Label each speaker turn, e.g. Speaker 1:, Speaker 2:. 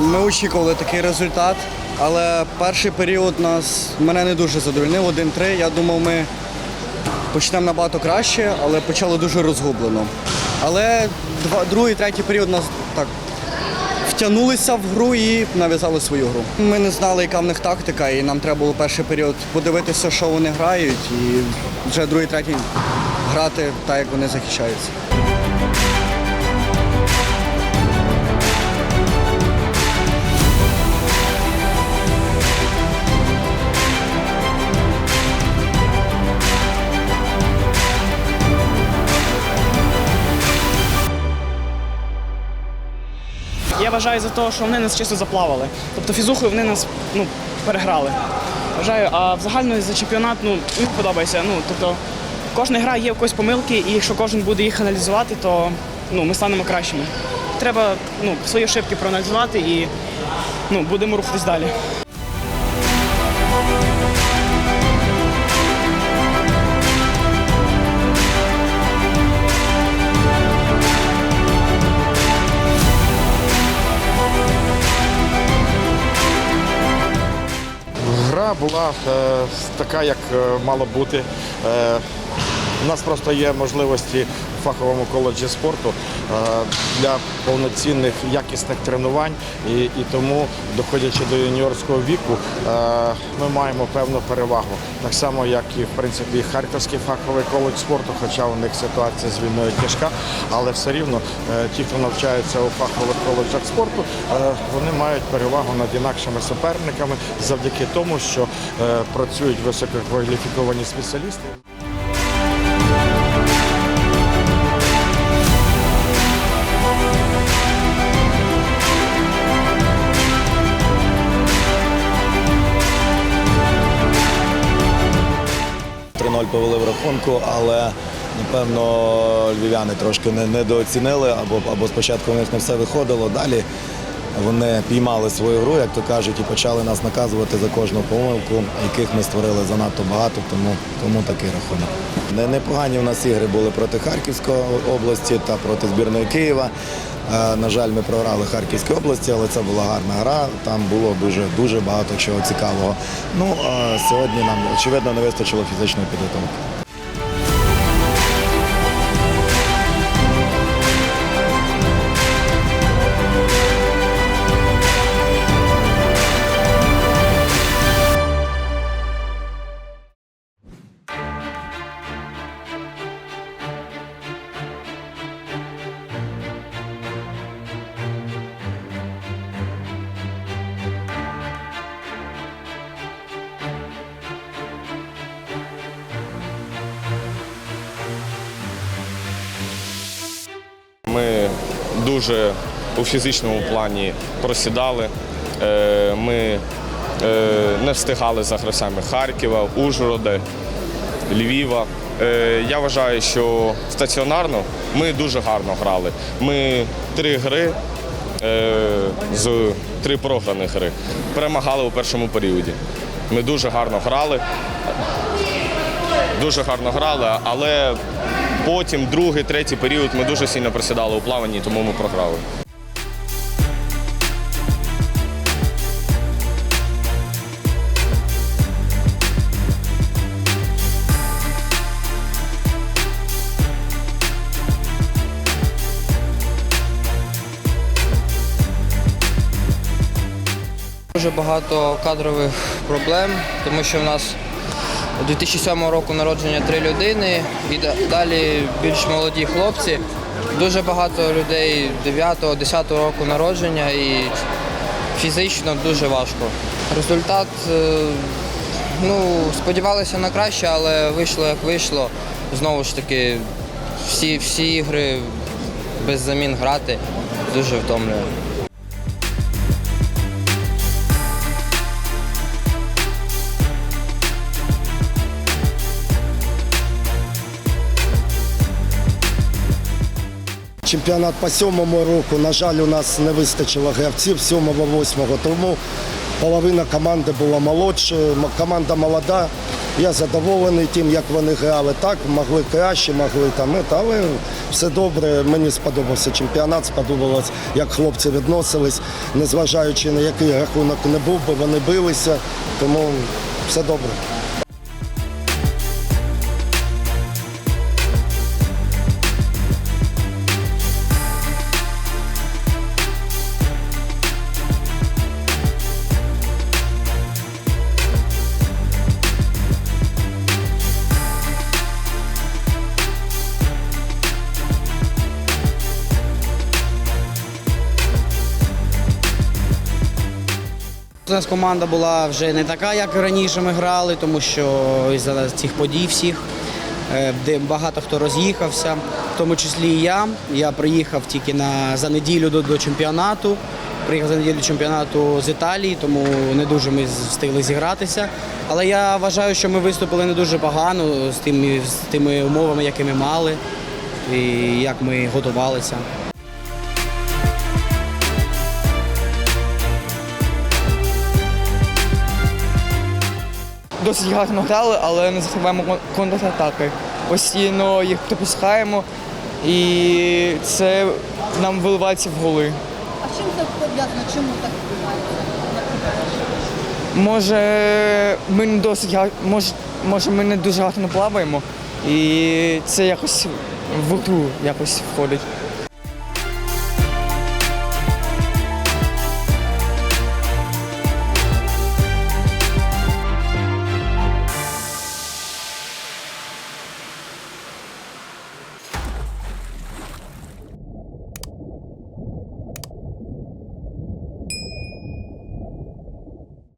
Speaker 1: очікували такий результат, але перший період нас мене не дуже задовольнив. 1-3. Я думав, ми почнемо набагато краще, але почали дуже розгублено. Але два, другий, третій період нас так втягнулися в гру і нав'язали свою гру. Ми не знали, яка в них тактика, і нам треба було перший період подивитися, що вони грають, і вже другий, третій грати так, як вони захищаються.
Speaker 2: Я вважаю за те, що вони нас чисто заплавали. Тобто фізухою вони нас ну, переграли. Вважаю, а в загально за чемпіонат ну, мені подобається. Ну, тобто, кожна гра є якось помилки, і якщо кожен буде їх аналізувати, то ну, ми станемо кращими. Треба ну, свої ошибки проаналізувати і ну, будемо рухатись далі.
Speaker 3: Була е, така, як мала мало бути. Е, у нас просто є можливості фаховому коледжі спорту е, для повноцінних якісних тренувань, і, і тому, доходячи до юніорського віку, е, ми маємо певну перевагу. Так само, як і в принципі Харківський фаховий коледж спорту, хоча у них ситуація з війною тяжка, але все рівно е, ті, хто навчається у фахових коледжах спорту, вони мають перевагу над інакшими суперниками завдяки тому, що працюють висококваліфіковані спеціалісти.
Speaker 4: Три-ноль повели в рахунку, але напевно львів'яни трошки недооцінили, або, або спочатку у них не все виходило. Далі вони піймали свою гру, як то кажуть, і почали нас наказувати за кожну помилку, яких ми створили занадто багато, тому, тому такий рахунок. Не- Непогані в нас ігри були проти Харківської області та проти збірної Києва. Е, На жаль, ми програли Харківській області, але це була гарна гра. Там було дуже дуже багато чого цікавого. Ну а сьогодні нам очевидно не вистачило фізичної підготовки.
Speaker 5: Дуже у фізичному плані просідали. Е, Ми е, не встигали за гравцями Харкова, Ужгорода, Львіва. Е, Я вважаю, що стаціонарно ми дуже гарно грали. Ми три гри з три програних гри перемагали у першому періоді. Ми дуже гарно грали. Дуже гарно грали, але потім другий, третій період ми дуже сильно просідали у плаванні, тому ми програли.
Speaker 6: Дуже багато кадрових проблем, тому що в нас 2007 року народження три людини і далі більш молоді хлопці. Дуже багато людей 9-10 року народження і фізично дуже важко. Результат, е, ну, сподівалися на краще, але вийшло як вийшло. Знову ж таки, всі, всі ігри без замін грати дуже втомлює.
Speaker 7: Чемпіонат по сьомому року, на жаль, у нас не вистачило гравців сьомого, восьмого, тому половина команди була молодша, команда молода. Я задоволений тим, як вони грали. Так, могли краще, могли там, але все добре. Мені сподобався чемпіонат, сподобалось, як хлопці відносились, незважаючи на який рахунок не був би, вони билися, тому все добре.
Speaker 8: У нас команда була вже не така, як раніше ми грали, тому що із-за цих подій всіх, е, де багато хто роз'їхався, в тому числі і я. Я приїхав тільки на, за неділю до, до чемпіонату. Приїхав за неділю чемпіонату з Італії, тому не дуже ми встигли зігратися. Але я вважаю, що ми виступили не дуже погано з тими, з тими умовами, які ми мали, і як ми готувалися.
Speaker 9: Досить гарно грали, але не закриваємо контратаки. Постійно їх пропускаємо, і це нам виливається в голи.
Speaker 10: А чим це пов'язано? Чому так відбувається?
Speaker 9: Може, ми не досить гар... може, може, ми не дуже гарно плаваємо, і це якось в гру якось входить.